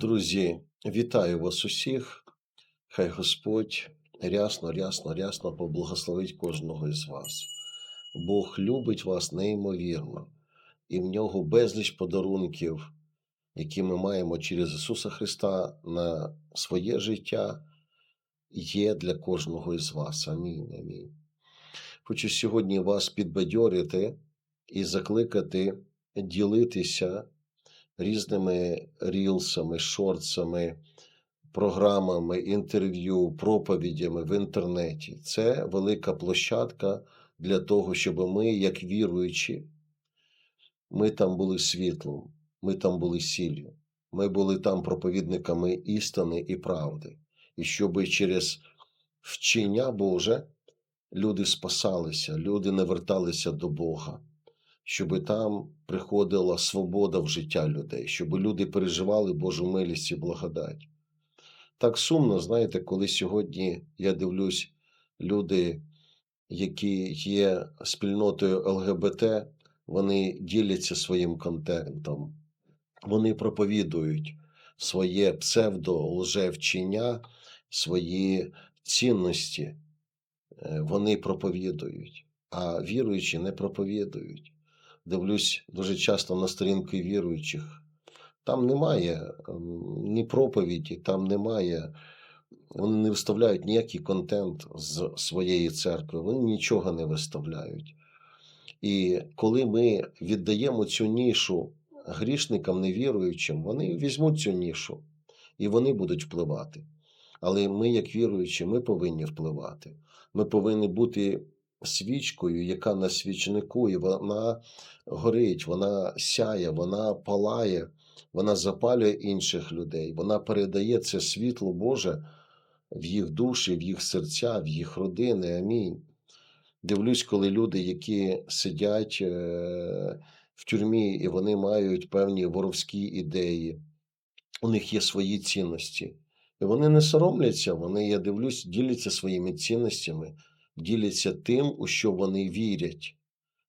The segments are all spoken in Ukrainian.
Друзі, вітаю вас усіх. Хай Господь рясно, рясно, рясно поблагословить кожного із вас. Бог любить вас неймовірно, і в нього безліч подарунків, які ми маємо через Ісуса Христа на своє життя, є для кожного із вас. Амінь. Амінь. Хочу сьогодні вас підбадьорити і закликати ділитися різними рілсами, шортсами, програмами, інтерв'ю, проповідями в інтернеті. Це велика площадка для того, щоб ми, як віруючі, ми там були світлом, ми там були сіллю, ми були там проповідниками істини і правди. І щоб через вчення Боже люди спасалися, люди не верталися до Бога щоб там приходила свобода в життя людей, щоб люди переживали Божу милість і благодать. Так сумно, знаєте, коли сьогодні я дивлюсь, люди, які є спільнотою ЛГБТ, вони діляться своїм контентом, вони проповідують своє псевдо-лжевчення, свої цінності, е, вони проповідують, а віруючі не проповідують дивлюсь дуже часто на сторінки віруючих. Там немає ем, ні проповіді, там немає, вони не виставляють ніякий контент з своєї церкви, вони нічого не виставляють. І коли ми віддаємо цю нішу грішникам, невіруючим, вони візьмуть цю нішу і вони будуть впливати. Але ми, як віруючі, ми повинні впливати. Ми повинні бути свічкою, яка на свічнику, і вона горить, вона сяє, вона палає, вона запалює інших людей, вона передає це світло Боже в їх душі, в їх серця, в їх родини. Амінь. Дивлюсь, коли люди, які сидять е, в тюрмі, і вони мають певні воровські ідеї, у них є свої цінності. І вони не соромляться, вони, я дивлюсь, діляться своїми цінностями діляться тим, у що вони вірять.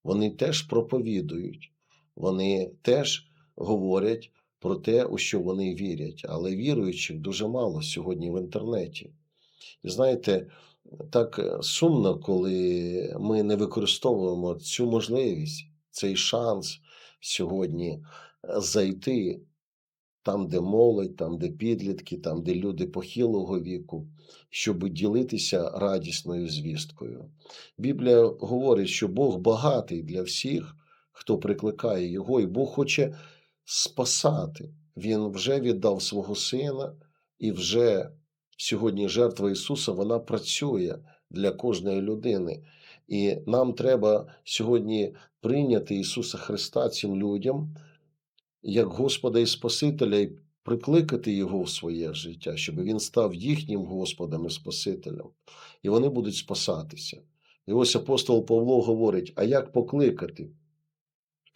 Вони теж проповідують, вони теж говорять про те, у що вони вірять. Але віруючих дуже мало сьогодні в інтернеті. І знаєте, так е, сумно, коли ми не використовуємо цю можливість, цей шанс сьогодні е, зайти там, де молодь, там, де підлітки, там, де люди похилого віку, щоб ділитися радісною звісткою. Біблія говорить, що Бог багатий для всіх, хто прикликає Його, і Бог хоче спасати. Він вже віддав свого сина, і вже сьогодні жертва Ісуса вона працює для кожної людини. І нам треба сьогодні прийняти Ісуса Христа цим людям як Господа і Спасителя, і прикликати Його в своє життя, щоб Він став їхнім Господом і Спасителем, і вони будуть спасатися. І ось апостол Павло говорить: а як покликати?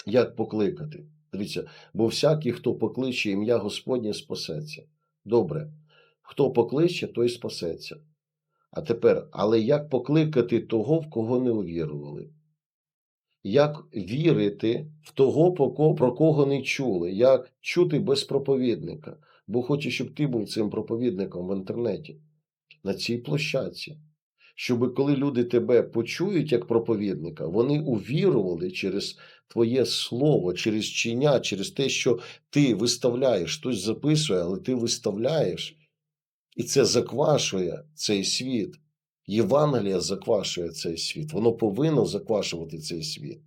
Як покликати? Дивіться, бо всякий, хто покличе ім'я Господнє, спасеться. Добре, хто покличе, той спасеться. А тепер, але як покликати того, в кого не увірували? Як вірити в того, про кого не чули, як чути без проповідника. Бо хочу, щоб ти був цим проповідником в інтернеті, на цій площадці. Щоб коли люди тебе почують як проповідника, вони увірували через твоє слово, через чиня, через те, що ти виставляєш, хтось записує, але ти виставляєш, і це заквашує цей світ. Євангелія заквашує цей світ, воно повинно заквашувати цей світ.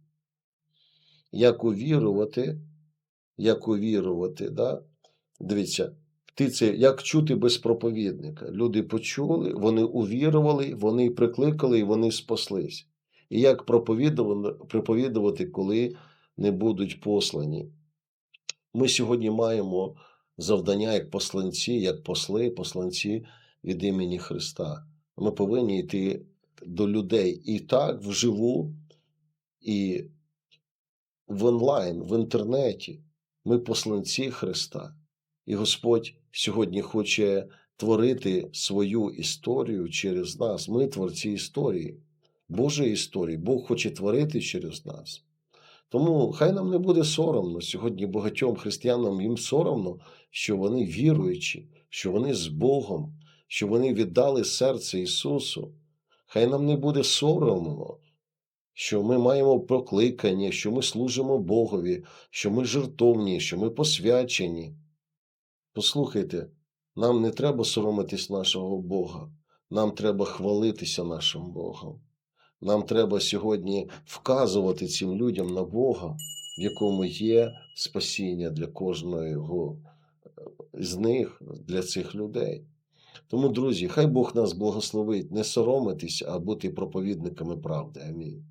Як увірувати, як увірувати, да? дивіться, ти це, як чути без проповідника. Люди почули, вони увірували, вони прикликали і вони спаслись. І як проповідувати, коли не будуть послані. Ми сьогодні маємо завдання як посланці, як посли, посланці від імені Христа. Ми повинні йти до людей і так вживу, і в онлайн, в інтернеті. Ми посланці Христа. І Господь сьогодні хоче творити свою історію через нас. Ми творці історії, Божої історії. Бог хоче творити через нас. Тому хай нам не буде соромно. Сьогодні багатьом християнам їм соромно, що вони віруючі, що вони з Богом, що вони віддали серце Ісусу. Хай нам не буде соромно, що ми маємо прокликання, що ми служимо Богові, що ми жертовні, що ми посвячені. Послухайте, нам не треба соромитись нашого Бога, нам треба хвалитися нашим Богом. Нам треба сьогодні вказувати цим людям на Бога, в якому є спасіння для кожного з них, для цих людей. Тому, друзі, хай Бог нас благословить не соромитись, а бути проповідниками правди. Амінь.